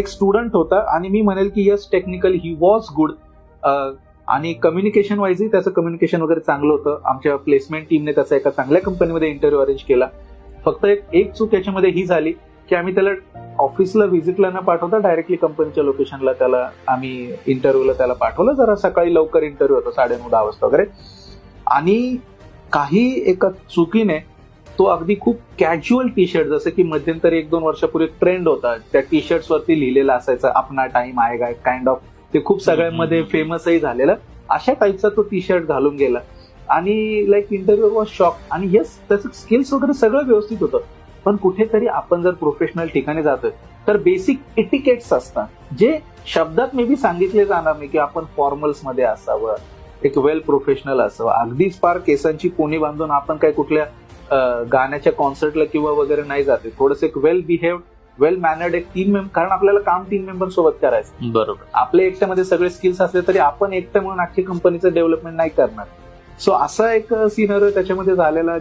एक स्टुडंट होता आणि मी म्हणेल की yes technical he was good आणि कम्युनिकेशन वाईजही त्याचं कम्युनिकेशन वगैरे चांगलं होतं. आमच्या प्लेसमेंट टीमने त्याचा एका चांगल्या कंपनीमध्ये इंटरव्ह्यू अरेंज केला. फक्त एक एक चूक याच्यामध्ये ही झाली की आम्ही त्याला ऑफिसला व्हिजिटला न पाठवता डायरेक्टली कंपनीच्या लोकेशनला त्याला आम्ही इंटरव्ह्यूला त्याला पाठवलं. जरा सकाळी लवकर इंटरव्ह्यू होता साडेनऊ दहा वाजता वगैरे. आणि काही एका चुकीने तो अगदी खूप कॅज्युअल टी शर्ट जसं की मध्यंतरी एक दोन वर्षापूर्वी ट्रेंड होता. त्या टी शर्ट्स वरती लिहिलेलं असायचं अपना टाइम आएगा काइंड ऑफ ते खूप सगळ्यांमध्ये फेमसही झालेलं. अशा टाईपचा तो टी शर्ट घालून गेला. आणि लाईक इंटरव्ह्यू वॉज शॉक आणि येस त्याचं स्किल्स वगैरे सगळं व्यवस्थित होतं. पण कुठेतरी आपण जर प्रोफेशनल ठिकाणी जातोय तर बेसिक इटिकेट्स असतात जे शब्दात मे बी सांगितले जाणार नाही की आपण फॉर्मल्समध्ये असावं. एक वेल प्रोफेशनल असावं. अगदीच फार केसांची कोणी बांधून आपण काय कुठल्या गाण्याच्या कॉन्सर्टला किंवा वगैरे नाही जाते थोडंसं एक वेल बिहेव वेल मॅनर्ड एक तीन मेंबर कारण आपल्याला काम तीन मेंबर सोबत करायचं. बरोबर. आपल्या एकट्यामध्ये सगळे स्किल्स असले तरी आपण एकटं म्हणून अख्खी कंपनीचं डेव्हलपमेंट नाही करणार. सो असा एक सिनर त्याच्यामध्ये झालेला